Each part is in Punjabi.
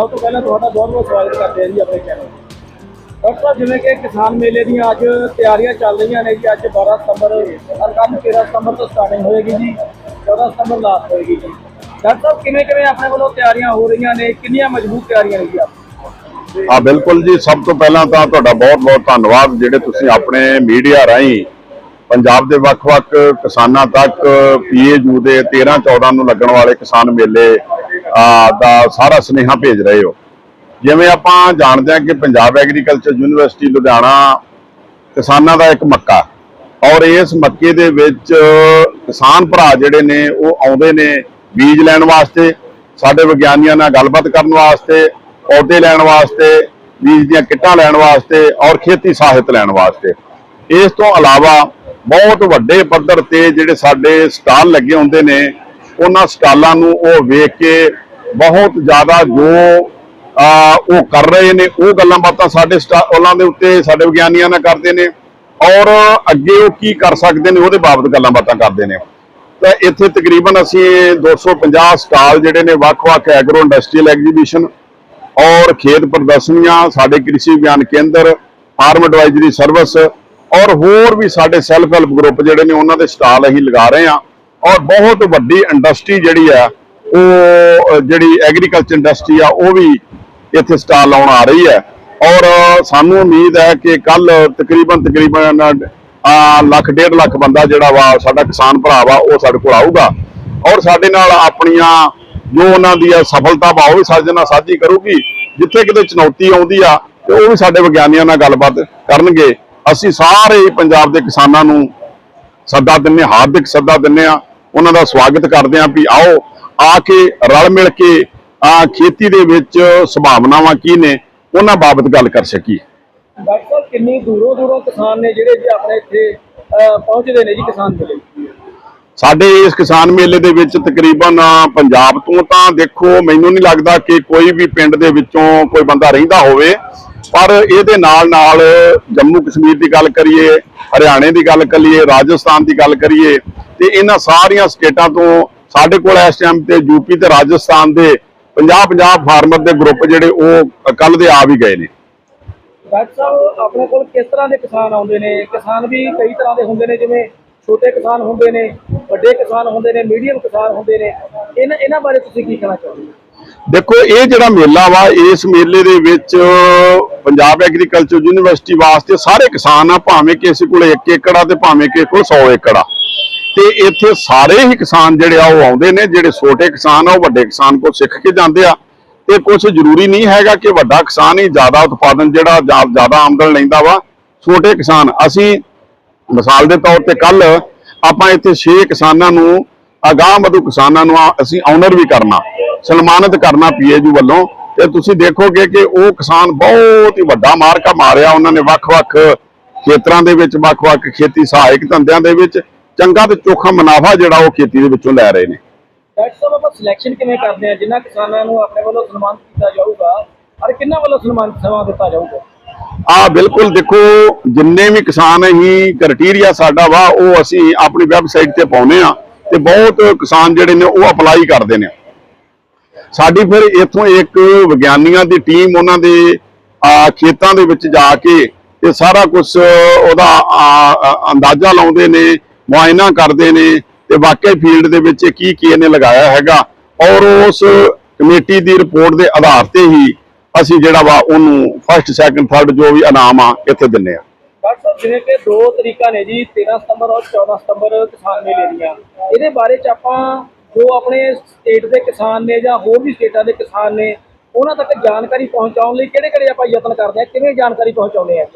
ਸਭ ਤੋਂ ਪਹਿਲਾਂ ਤੁਹਾਡਾ ਬਹੁਤ ਬਹੁਤ ਸਵਾਗਤ ਕਰਦੇ ਹਾਂ ਜੀ ਆਪਣੇ ਚੈਨਲ ਡਾਕਟਰ ਸਾਹਿਬ ਜਿਵੇਂ ਕਿ ਕਿਸਾਨ ਮੇਲੇ ਦੀਆਂ ਅੱਜ ਤਿਆਰੀਆਂ ਚੱਲ ਰਹੀਆਂ ਨੇ ਜੀ, ਅੱਜ 12 ਸਤੰਬਰ ਔਰ ਕੱਲ੍ਹ 13 ਸਤੰਬਰ ਤੋਂ ਸਟਾਰਟਿੰਗ ਹੋਏਗੀ ਜੀ 14 ਸਤੰਬਰ ਲਾਸਟ ਹੋਏਗੀ ਜੀ। ਡਾਕਟਰ ਸਾਹਿਬ, ਕਿਵੇਂ ਕਿਵੇਂ ਆਪਣੇ ਵੱਲੋਂ ਤਿਆਰੀਆਂ ਹੋ ਰਹੀਆਂ ਨੇ, ਕਿੰਨੀਆਂ ਮਜ਼ਬੂਤ ਤਿਆਰੀਆਂ ਨੇ ਜੀ ਆਪ? ਆ ਬਿਲਕੁਲ ਜੀ, ਸਭ ਤੋਂ ਪਹਿਲਾਂ ਤਾਂ ਤੁਹਾਡਾ ਬਹੁਤ-ਬਹੁਤ ਧੰਨਵਾਦ, ਜਿਹੜੇ ਤੁਸੀਂ ਆਪਣੇ ਮੀਡੀਆ ਰਾਹੀਂ ਪੰਜਾਬ ਦੇ ਵੱਖ-ਵੱਖ ਕਿਸਾਨਾਂ ਤੱਕ ਪੀਏਯੂ ਦੇ 13 14 ਨੂੰ ਲੱਗਣ ਵਾਲੇ ਕਿਸਾਨ ਮੇਲੇ ਦਾ ਸਾਰਾ ਸੁਨੇਹਾ ਭੇਜ ਰਹੇ ਹੋ। ਜਿਵੇਂ ਆਪਾਂ ਜਾਣਦੇ ਹਾਂ ਕਿ ਪੰਜਾਬ ਐਗਰੀਕਲਚਰ ਯੂਨੀਵਰਸਿਟੀ ਲੁਧਿਆਣਾ ਕਿਸਾਨਾਂ ਦਾ ਇੱਕ ਮੱਕਾ ਔਰ ਇਸ ਮੱਕੇ ਦੇ ਵਿੱਚ ਕਿਸਾਨ ਭਰਾ ਜਿਹੜੇ ਨੇ, ਉਹ ਆਉਂਦੇ ਨੇ ਬੀਜ ਲੈਣ ਵਾਸਤੇ, ਸਾਡੇ ਵਿਗਿਆਨੀਆਂ ਨਾਲ ਗੱਲਬਾਤ ਕਰਨ ਵਾਸਤੇ, ਪੌਦੇ ਲੈਣ ਵਾਸਤੇ, ਬੀਜ ਦੀਆਂ ਕਿੱਟਾਂ ਲੈਣ ਵਾਸਤੇ ਔਰ ਖੇਤੀ ਸਾਹਿਤ ਲੈਣ ਵਾਸਤੇ। ਇਸ ਤੋਂ ਇਲਾਵਾ ਬਹੁਤ ਵੱਡੇ ਪੱਧਰ ਤੇ ਜਿਹੜੇ ਸਾਡੇ ਸਟਾਲ ਲੱਗੇ ਹੁੰਦੇ ਨੇ, ਉਹਨਾਂ ਸਟਾਲਾਂ ਨੂੰ ਉਹ ਵੇਖ ਕੇ ਬਹੁਤ ਜ਼ਿਆਦਾ ਜੋ ਉਹ ਕਰ ਰਹੇ ਨੇ, ਉਹ ਗੱਲਾਂ ਬਾਤਾਂ ਸਾਡੇ ਸਟਾ- ਉਹਨਾਂ ਦੇ ਉੱਤੇ ਸਾਡੇ ਵਿਗਿਆਨੀਆਂ ਨਾਲ ਕਰਦੇ ਨੇ ਔਰ ਅੱਗੇ ਉਹ ਕੀ ਕਰ ਸਕਦੇ ਨੇ ਉਹਦੇ ਬਾਬਤ ਗੱਲਾਂ ਬਾਤਾਂ ਕਰਦੇ ਨੇ। ਤਾਂ ਇੱਥੇ ਤਕਰੀਬਨ ਅਸੀਂ 250 ਸਟਾਲ ਜਿਹੜੇ ਨੇ ਵੱਖ-ਵੱਖ ਐਗਰੋ ਇੰਡਸਟਰੀਅਲ ਐਗਜ਼ੀਬਿਸ਼ਨ ਔਰ ਖੇਤ ਪ੍ਰਦਰਸ਼ਨੀਆਂ, ਸਾਡੇ ਕ੍ਰਿਸ਼ੀ ਵਿਗਿਆਨ ਕੇਂਦਰ, ਫਾਰਮ ਐਡਵਾਈਜ਼ਰੀ ਸਰਵਿਸ ਔਰ ਹੋਰ ਵੀ ਸਾਡੇ ਸੈਲਫ ਹੈਲਪ ਗਰੁੱਪ ਜਿਹੜੇ ਨੇ ਉਹਨਾਂ ਦੇ ਸਟਾਲ ਅਸੀਂ ਲਗਾ ਰਹੇ ਹਾਂ। ਔਰ ਬਹੁਤ ਵੱਡੀ ਇੰਡਸਟਰੀ ਜਿਹੜੀ ਆ, ਉਹ ਜਿਹੜੀ ਐਗਰੀਕਲਚਰ ਇੰਡਸਟਰੀ ਆ, ਉਹ ਵੀ ਇੱਥੇ ਸਟਾਲ ਲਾਉਣ ਆ ਰਹੀ ਹੈ। ਔਰ ਸਾਨੂੰ ਉਮੀਦ ਹੈ ਕਿ ਕੱਲ ਤਕਰੀਬਨ ਤਕਰੀਬਨ ਆ ਲੱਖ, ਡੇਢ ਲੱਖ ਬੰਦਾ ਜਿਹੜਾ ਵਾ, ਸਾਡਾ ਕਿਸਾਨ ਭਰਾ ਵਾ, ਉਹ ਸਾਡੇ ਕੋਲ ਆਊਗਾ। ਔਰ ਸਾਡੇ ਨਾਲ ਆਪਣੀਆਂ ਜੋ ਉਹਨਾਂ ਦੀ ਆ ਸਫਲਤਾ ਵਾ, ਉਹ ਵੀ ਸਾਡੇ ਨਾਲ ਸਾਂਝੀ ਕਰੂਗੀ। ਜਿੱਥੇ ਕਿਤੇ ਚੁਣੌਤੀ ਆਉਂਦੀ ਆ, ਤੇ ਉਹ ਵੀ ਸਾਡੇ ਵਿਗਿਆਨੀਆਂ ਨਾਲ ਗੱਲਬਾਤ ਕਰਨਗੇ। ਅਸੀਂ ਸਾਰੇ ਪੰਜਾਬ ਦੇ ਕਿਸਾਨਾਂ ਨੂੰ ਸੱਦਾ ਦਿੰਨੇ ਹਾਰਦਿਕ ਸੱਦਾ ਦਿੰਨੇ ਆ ਉਹਨਾਂ ਦਾ ਸਵਾਗਤ ਕਰਦੇ ਆ ਵੀ ਆਓ ਆ ਕੇ ਰਲ ਮਿਲ ਕੇ ਆ ਖੇਤੀ ਦੇ ਵਿੱਚ ਸੰਭਾਵਨਾਵਾਂ ਕੀ ਨੇ ਉਹਨਾਂ ਬਾਬਤ ਗੱਲ ਕਰ ਸਕੀਏ। ਡਾਕਟਰ ਸਾਹਿਬ ਕਿੰਨੀ ਦੂਰੋਂ ਦੂਰੋਂ ਕਿਸਾਨ ਨੇ ਜਿਹੜੇ ਜੀ ਆਪਣੇ ਇੱਥੇ ਪਹੁੰਚਦੇ ਨੇ ਜੀ ਕਿਸਾਨ ਮੇਲੇ ਸਾਡੇ ਇਸ ਕਿਸਾਨ ਮੇਲੇ ਦੇ ਵਿੱਚ ਤਕਰੀਬਨ ਪੰਜਾਬ ਤੋਂ ਤਾਂ ਦੇਖੋ ਮੈਨੂੰ ਨਹੀਂ ਲੱਗਦਾ ਕਿ ਕੋਈ ਵੀ ਪਿੰਡ ਦੇ ਵਿੱਚੋਂ ਕੋਈ ਬੰਦਾ ਰਹਿੰਦਾ ਹੋਵੇ। ਪਰ ਇਹਦੇ ਨਾਲ ਨਾਲ ਜੰਮੂ ਕਸ਼ਮੀਰ ਦੀ ਗੱਲ ਕਰੀਏ, ਹਰਿਆਣੇ ਦੀ ਗੱਲ ਕਰੀਏ, ਰਾਜਸਥਾਨ ਦੀ ਗੱਲ ਕਰੀਏ, ਤੇ ਇਹਨਾਂ ਸਾਰੀਆਂ ਸਟੇਟਾਂ ਤੋਂ ਸਾਡੇ ਕੋਲ ਇਸ ਟਾਈਮ ਤੇ ਯੂਪੀ ਤੇ ਰਾਜਸਥਾਨ ਦੇ 50 50 ਫਾਰਮਰ ਦੇ ਗਰੁੱਪ ਜਿਹੜੇ ਉਹ ਕੱਲ ਦੇ ਆ ਵੀ ਗਏ ਨੇ। ਡਾਕਟਰ ਸਾਹਿਬ, ਆਪਣੇ ਕੋਲ ਕਿਸ ਤਰ੍ਹਾਂ ਦੇ ਕਿਸਾਨ ਆਉਂਦੇ ਨੇ? ਕਿਸਾਨ ਵੀ ਕਈ ਤਰ੍ਹਾਂ ਦੇ ਹੁੰਦੇ ਨੇ, ਜਿਵੇਂ ਛੋਟੇ ਕਿਸਾਨ ਹੁੰਦੇ ਨੇ, ਵੱਡੇ ਕਿਸਾਨ ਹੁੰਦੇ ਨੇ ਮੀਡੀਅਮ ਕਿਸਾਨ ਹੁੰਦੇ ਨੇ। ਇਹਨਾਂ ਇਹਨਾਂ ਬਾਰੇ ਤੁਸੀਂ ਕੀ ਕਹਿਣਾ ਚਾਹੁੰਦੇ ਹੋ ਦੇਖੋ, ਇਹ ਜਿਹੜਾ ਮੇਲਾ ਵਾ, ਇਸ ਮੇਲੇ ਦੇ ਵਿੱਚ ਪੰਜਾਬ ਐਗਰੀਕਲਚਰ ਯੂਨੀਵਰਸਿਟੀ ਵਾਸਤੇ ਸਾਰੇ ਕਿਸਾਨ ਆ, ਭਾਵੇਂ ਕਿਸੇ ਕੋਲ 1 ਏਕੜ ਆ ਤੇ ਭਾਵੇਂ ਕਿਸੇ ਕੋਲ 100 ਏਕੜ ਆ। ਤੇ ਇੱਥੇ ਸਾਰੇ ਹੀ ਕਿਸਾਨ ਜਿਹੜੇ ਆ, ਉਹ ਆਉਂਦੇ ਨੇ, ਜਿਹੜੇ ਛੋਟੇ ਕਿਸਾਨ ਆ, ਉਹ ਵੱਡੇ ਕਿਸਾਨ ਕੋਲ ਸਿੱਖ ਕੇ ਜਾਂਦੇ ਆ। ਤੇ ਕੁਝ ਜ਼ਰੂਰੀ ਨਹੀਂ ਹੈਗਾ ਕਿ ਵੱਡਾ ਕਿਸਾਨ ਹੀ ਜ਼ਿਆਦਾ ਉਤਪਾਦਨ ਜਿਹੜਾ ਜ਼ਿਆਦਾ ਆਮਦਨ ਲੈਂਦਾ ਵਾ, ਛੋਟੇ ਕਿਸਾਨ। ਅਸੀਂ ਮਿਸਾਲ ਦੇ ਤੌਰ ਤੇ ਕੱਲ ਆਪਾਂ ਇੱਥੇ 6 ਕਿਸਾਨਾਂ ਨੂੰ ਅਗਾਂਹ ਵਧੂ ਕਿਸਾਨਾਂ ਨੂੰ ਆ- ਅਸੀਂ ਆਨਰ ਵੀ ਕਰਨਾ। ਸਨਮਾਨਿਤ ਕਰਨਾ ਪੀਏਯੂ ਵੱਲੋਂ ਤੇ ਤੁਸੀਂ ਦੇਖੋਗੇ ਕਿ ਉਹ ਕਿਸਾਨ ਬਹੁਤ ਹੀ ਵੱਡਾ ਮਾਰਕਾ ਮਾਰਿਆ ਉਹਨਾਂ ਨੇ ਵੱਖ-ਵੱਖ ਖੇਤਰਾਂ ਦੇ ਵਿੱਚ ਵੱਖ-ਵੱਖ ਖੇਤੀ ਸਹਾਇਕ ਧੰਦਿਆਂ ਦੇ ਵਿੱਚ ਚੰਗਾ ਤੇ ਚੋਖਾ ਮੁਨਾਫਾ ਜਿਹੜਾ ਉਹ ਖੇਤੀ ਦੇ ਵਿੱਚੋਂ ਲੈ ਰਹੇ ਨੇ। ਡਾਕਟਰ ਸਾਹਿਬ ਆਪਾਂ ਸਿਲੈਕਸ਼ਨ ਕਿਵੇਂ ਕਰਦੇ ਆ ਜਿਨ੍ਹਾਂ ਕਿਸਾਨਾਂ ਨੂੰ ਆਪਣੇ ਵੱਲੋਂ ਸਨਮਾਨਿਤ ਕੀਤਾ ਜਾਊਗਾ ਔਰ ਕਿੰਨਾਂ ਵੱਲੋਂ ਸਨਮਾਨਿਤ ਸਮਾਂ ਦਿੱਤਾ ਜਾਊਗਾ? ਆ ਬਿਲਕੁਲ ਦੇਖੋ ਜਿੰਨੇ ਵੀ ਕਿਸਾਨ ਹੀ ਕ੍ਰਾਈਟੇਰੀਆ ਸਾਡਾ ਵਾ ਉਹ ਅਸੀਂ ਆਪਣੀ ਵੈਬਸਾਈਟ ਤੇ ਪਾਉਨੇ ਆ ਤੇ ਬਹੁਤ ਕਿਸਾਨ ਜਿਹੜੇ ਨੇ ਉਹ ਅਪਲਾਈ ਕਰਦੇ ਨੇ। ਸਾਡੀ ਫਿਰ ਇੱਥੋਂ ਇੱਕ ਵਿਗਿਆਨੀਆਂ ਦੀ ਟੀਮ ਉਹਨਾਂ ਦੇ ਖੇਤਾਂ ਦੇ ਵਿੱਚ ਜਾ ਕੇ ਤੇ ਸਾਰਾ ਕੁਝ ਉਹਦਾ ਅੰਦਾਜ਼ਾ ਲਾਉਂਦੇ ਨੇ, ਮੁਆਇਨਾ ਕਰਦੇ ਨੇ ਤੇ ਵਾਕਈ ਫੀਲਡ ਦੇ ਵਿੱਚ ਕੀ ਕੀ ਇਹਨੇ ਲਗਾਇਆ ਹੈਗਾ ਔਰ ਉਸ ਕਮੇਟੀ ਦੀ ਰਿਪੋਰਟ ਦੇ ਆਧਾਰ ਤੇ ਹੀ ਅਸੀਂ ਜਿਹੜਾ ਵਾ ਉਹਨੂੰ ਫਸਟ ਸੈਕੰਡ ਥਰਡ ਜੋ ਵੀ ਇਨਾਮ ਆ ਇੱਥੇ ਦਿੰਨੇ ਆ। ਡਾਕਟਰ ਸਾਹਿਬ, ਜਿਵੇਂ ਕਿ ਦੋ ਤਰੀਕਾ ਨੇ ਜੀ 13 ਸਤੰਬਰ ਔਰ 14 ਸਤੰਬਰ ਕਿਸਾਨ ਮੇਲੇ ਦੀਆਂ। ਇਹਦੇ ਬਾਰੇ ਚ ਆਪਾਂ ਜੋ ਆਪਣੇ ਸਟੇਟ ਦੇ ਕਿਸਾਨ ਨੇ ਜਾਂ ਹੋਰ ਵੀ ਸਟੇਟਾਂ ਦੇ ਕਿਸਾਨ ਨੇ, ਉਹਨਾਂ ਤੱਕ ਜਾਣਕਾਰੀ ਪਹੁੰਚਾਉਣ ਲਈ ਕਿਹੜੇ ਕਿਹੜੇ ਆਪਾਂ ਯਤਨ ਕਰਦੇ ਆ, ਕਿਵੇਂ ਜਾਣਕਾਰੀ ਪਹੁੰਚਾਉਂਦੇ ਆ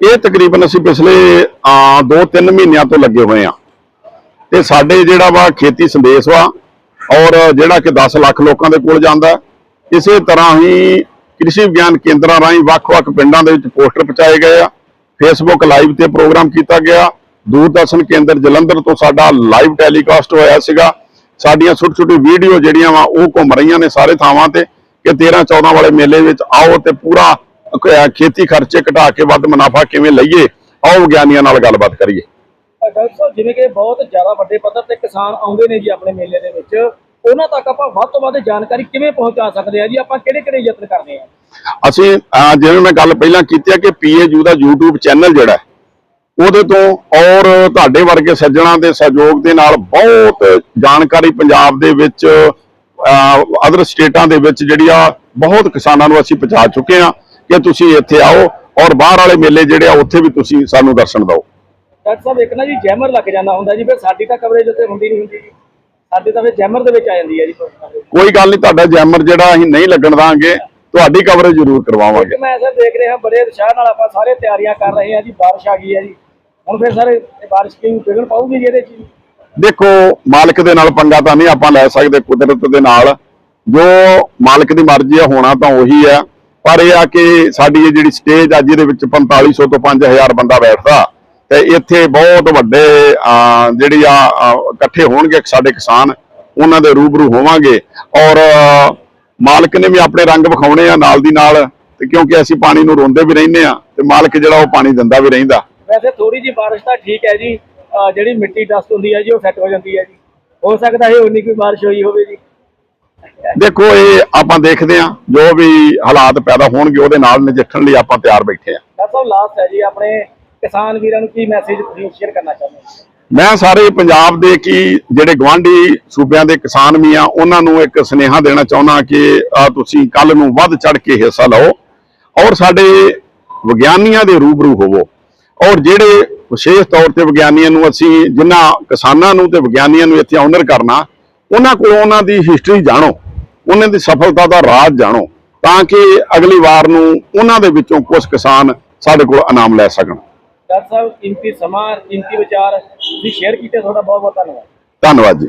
ਇਹ ਤਕਰੀਬਨ ਅਸੀਂ ਪਿਛਲੇ 2-3 ਮਹੀਨਿਆਂ ਤੋਂ ਲੱਗੇ ਹੋਏ ਆ ਤੇ ਸਾਡੇ ਜਿਹੜਾ ਵਾ ਖੇਤੀ ਸੰਦੇਸ਼ ਵਾ, ਔਰ ਜਿਹੜਾ ਕਿ 10 ਲੱਖ ਲੋਕਾਂ ਦੇ ਕੋਲ ਜਾਂਦਾ ਇਸੇ ਤਰ੍ਹਾਂ ਹੀ ਕ੍ਰਿਸ਼ੀ ਵਿਗਿਆਨ ਕੇਂਦਰਾਂ ਰਾਹੀਂ ਵੱਖ-ਵੱਖ ਪਿੰਡਾਂ ਦੇ ਵਿੱਚ ਪੋਸਟਰ ਪਹੁੰਚਾਏ ਗਏ ਆ। ਫੇਸਬੁੱਕ ਲਾਈਵ ਤੇ ਪ੍ਰੋਗਰਾਮ ਕੀਤਾ ਗਿਆ। ਦੂਰਦਰਸ਼ਨ ਕੇਂਦਰ ਜਲੰਧਰ ਤੋਂ ਸਾਡਾ ਲਾਈਵ ਟੈਲੀਕਾਸਟ ਹੋਇਆ ਸੀਗਾ। ਸਾਡੀਆਂ ਛੋਟੀ ਛੋਟੀ ਵੀਡੀਓ ਜਿਹੜੀਆਂ ਵਾ ਉਹ ਘੁੰਮ ਰਹੀਆਂ ਨੇ ਸਾਰੇ ਥਾਵਾਂ ਤੇ ਕਿ 13 14 ਵਾਲੇ ਮੇਲੇ ਵਿੱਚ ਆਓ ਤੇ ਪੂਰਾ ਖੇਤੀ ਖਰਚੇ ਘਟਾ ਕੇ ਵੱਧ ਮੁਨਾਫਾ ਕਿਵੇਂ ਲਈਏ ਆਓ ਵਿਗਿਆਨੀਆਂ ਨਾਲ ਗੱਲਬਾਤ ਕਰੀਏ। ਅ, ਡਾਕਟਰ ਸਾਹਿਬ ਜਿਵੇਂ ਕਿ ਬਹੁਤ ਜ਼ਿਆਦਾ ਵੱਡੇ ਪੱਧਰ ਤੇ ਕਿਸਾਨ ਆਉਂਦੇ ਨੇ ਜੀ ਆਪਣੇ ਮੇਲੇ ਦੇ ਵਿੱਚ ਉਹਨਾਂ ਤੱਕ ਆਪਾਂ ਵੱਧ ਤੋਂ ਵੱਧ ਜਾਣਕਾਰੀ ਕਿਵੇਂ ਪਹੁੰਚਾ ਸਕਦੇ ਆ ਜੀ? ਆਪਾਂ ਕਿਹੜੇ ਕਿਹੜੇ ਯਤਨ ਕਰਦੇ ਆ? ਅਸੀਂ ਜਿਵੇਂ ਮੈਂ ਗੱਲ ਪਹਿਲਾਂ ਕੀਤੀ ਹੈ ਕਿ ਪੀਏਯੂ ਦਾ YouTube ਚੈਨਲ ਜਿਹੜਾ ਉਹਦੇ ਤੋਂ ਔਰ ਤੁਹਾਡੇ ਵਰਗੇ ਸੱਜਣਾ ਦੇ ਸਹਿਯੋਗ ਦੇ ਨਾਲ ਬਹੁਤ ਜਾਣਕਾਰੀ ਪੰਜਾਬ ਦੇ ਵਿੱਚ ਅਦਰ ਸਟੇਟਾਂ ਦੇ ਵਿੱਚ ਜਿਹੜੀ ਆ ਬਹੁਤ ਕਿਸਾਨਾਂ ਨੂੰ ਅਸੀਂ ਪਹੁੰਚਾ ਚੁੱਕੇ ਹਾਂ ਕਿ ਤੁਸੀਂ ਇੱਥੇ ਆਓ ਔਰ ਬਾਹਰ ਵਾਲੇ ਮੇਲੇ ਜਿਹੜੇ ਆ ਉੱਥੇ ਵੀ ਤੁਸੀਂ ਸਾਨੂੰ ਦਰਸ਼ਨ ਦਿਓ। ਡਾਕਟਰ ਸਾਹਿਬ ਇੱਕ ਨਾ ਜੀ ਜੈਮਰ ਲੱਗ ਜਾਂਦਾ ਹੁੰਦਾ ਜੀ ਫਿਰ ਸਾਡੀ ਤਾਂ ਕਵਰੇਜ ਉੱਤੇ ਹੁੰਦੀ ਨਹੀਂ ਹੁੰਦੀ ਜੀ। ਸਾਡੀ ਤਾਂ ਫਿਰ ਜੈਮਰ ਦੇ ਵਿੱਚ ਆ ਜਾਂਦੀ ਹੈ ਜੀ। ਕੋਈ ਗੱਲ ਨਹੀਂ ਤੁਹਾਡਾ ਜੈਮਰ ਜਿਹੜਾ ਅਸੀਂ ਨਹੀਂ ਲੱਗਣ ਦਾਂਗੇ ਤੁਹਾਡੀ ਕਵਰੇਜ ਜ਼ਰੂਰ ਕਰਵਾਵਾਂਗੇ। ਮੈਂ ਸਰ ਦੇਖ ਰਿਹਾ ਬੜੇ ਉਤਸ਼ਾਹ ਨਾਲ ਆਪਾਂ ਸਾਰੇ ਤਿਆਰੀਆਂ ਕਰ ਰਹੇ ਹਾਂ ਜੀ ਬਾਰਿਸ਼ ਆ ਗਈ ਹੈ ਜੀ। ਹੁਣ ਫਿਰ ਸਰ ਇਹ ਬਾਰਿਸ਼ ਕੀ ਵਿਗੜ ਪਾਊਗੀ ਜੀ ਚ? ਦੇਖੋ, ਮਾਲਕ ਦੇ ਨਾਲ ਪੰਗਾ ਤਾਂ ਨਹੀਂ ਆਪਾਂ ਲੈ ਸਕਦੇ, ਕੁਦਰਤ ਦੇ ਨਾਲ। ਜੋ ਮਾਲਕ ਦੀ ਮਰਜ਼ੀ ਆ, ਹੋਣਾ ਤਾਂ ਉਹੀ ਆ। ਪਰ ਇਹ ਆ ਕਿ ਸਾਡੀ ਇਹ ਜਿਹੜੀ ਸਟੇਜ ਆ, ਜਿਹਦੇ ਵਿੱਚ 4500 ਤੋਂ 5000 ਬੰਦਾ ਬੈਠਦਾ, ਤੇ ਇੱਥੇ ਬਹੁਤ ਵੱਡੇ ਜਿਹੜੀ ਆ ਇਕੱਠੇ ਹੋਣਗੇ ਸਾਡੇ ਕਿਸਾਨ, ਉਹਨਾਂ ਦੇ ਰੂਬਰੂ ਹੋਵਾਂਗੇ। ਔਰ ਮਾਲਕ ਨੇ ਵੀ ਆਪਣੇ ਰੰਗ ਵਿਖਾਉਣੇ ਆ ਨਾਲ ਦੀ ਨਾਲ, ਤੇ ਕਿਉਂਕਿ ਅਸੀਂ ਪਾਣੀ ਨੂੰ ਰੋਂਦੇ ਵੀ ਰਹਿੰਦੇ ਆ, ਤੇ ਮਾਲਕ ਜਿਹੜਾ ਉਹ ਪਾਣੀ ਦਿੰਦਾ ਵੀ ਰਹਿੰਦਾ। ਵੈਸੇ ਥੋੜੀ ਜੀ ਬਾਰਿਸ਼ ਤਾਂ ਠੀਕ ਹੈ ਜੀ ਅਹ ਜਿਹੜੀ ਮਿੱਟੀ ਡਸਟ ਹੁੰਦੀ ਹੈ ਜੀ ਉਹ ਸੈੱਟ ਹੋ ਜਾਂਦੀ ਹੈ ਜੀ। ਹੋ ਸਕਦਾ ਹੈ ਉਨੀ ਕੋਈ ਬਾਰਿਸ਼ ਹੋਈ ਹੋਵੇ ਜੀ। ਦੇਖੋ ਇਹ ਆਪਾਂ ਦੇਖਦੇ ਆ ਜੋ ਵੀ ਹਾਲਾਤ ਪੈਦਾ ਹੋਣਗੇ ਉਹਦੇ ਨਾਲ ਨਜਿੱਠਣ ਲਈ ਆਪਾਂ ਤਿਆਰ ਬੈਠੇ ਆ ਡਾਕਟਰ ਸਾਹਿਬ ਲਾਸਟ ਹੈ ਜੀ ਆਪਣੇ ਕਿਸਾਨ ਵੀਰਾਂ ਨੂੰ ਕੀ ਮੈਸੇਜ ਤੁਸੀਂ ਸ਼ੇਅਰ ਕਰਨਾ ਚਾਹੁੰਦੇ ਹੋ? ਮੈਂ ਸਾਰੇ ਪੰਜਾਬ ਦੇ ਕੀ ਜਿਹੜੇ ਗਵਾਂਢੀ ਸੂਬਿਆਂ ਦੇ ਕਿਸਾਨ ਵੀ ਆ ਉਹਨਾਂ ਨੂੰ ਇੱਕ ਸੁਨੇਹਾ ਦੇਣਾ ਚਾਹੁੰਦਾ ਕਿ ਆ ਤੁਸੀਂ ਕੱਲ ਨੂੰ ਵੱਧ ਚੜ ਕੇ ਹਿੱਸਾ ਲਓ ਔਰ ਸਾਡੇ ਵਿਗਿਆਨੀਆਂ ਦੇ ਰੂਬਰੂ ਹੋਵੋ। ਔਰ ਜਿਹੜੇ ਵਿਸ਼ੇਸ਼ ਤੌਰ ਤੇ ਵਿਗਿਆਨੀਆਂ ਨੂੰ ਅਸੀਂ ਜਿਨ੍ਹਾਂ ਕਿਸਾਨਾਂ ਨੂੰ ਤੇ ਵਿਗਿਆਨੀਆਂ ਨੂੰ ਇੱਥੇ ਆਨਰ ਕਰਨਾ ਉਹਨਾਂ ਕੋਲੋਂ ਉਹਨਾਂ ਦੀ ਹਿਸਟਰੀ ਜਾਣੋ ਉਹਨਾਂ ਦੀ ਸਫਲਤਾ ਦਾ ਰਾਜ਼ ਜਾਣੋ ਤਾਂ ਕਿ ਅਗਲੀ ਵਾਰ ਨੂੰ ਉਹਨਾਂ ਦੇ ਵਿੱਚੋਂ ਕੁਝ ਕਿਸਾਨ ਸਾਡੇ ਕੋਲ ਇਨਾਮ ਲੈ ਸਕਣ। ਡਾਕਟਰ ਸਾਹਿਬ ਕੀਮਤੀ ਸਮਾਂ ਕੀਮਤੀ ਵਿਚਾਰ ਤੁਸੀਂ ਸ਼ੇਅਰ ਕੀਤੇ ਤੁਹਾਡਾ ਬਹੁਤ ਬਹੁਤ ਧੰਨਵਾਦ। ਧੰਨਵਾਦ ਜੀ।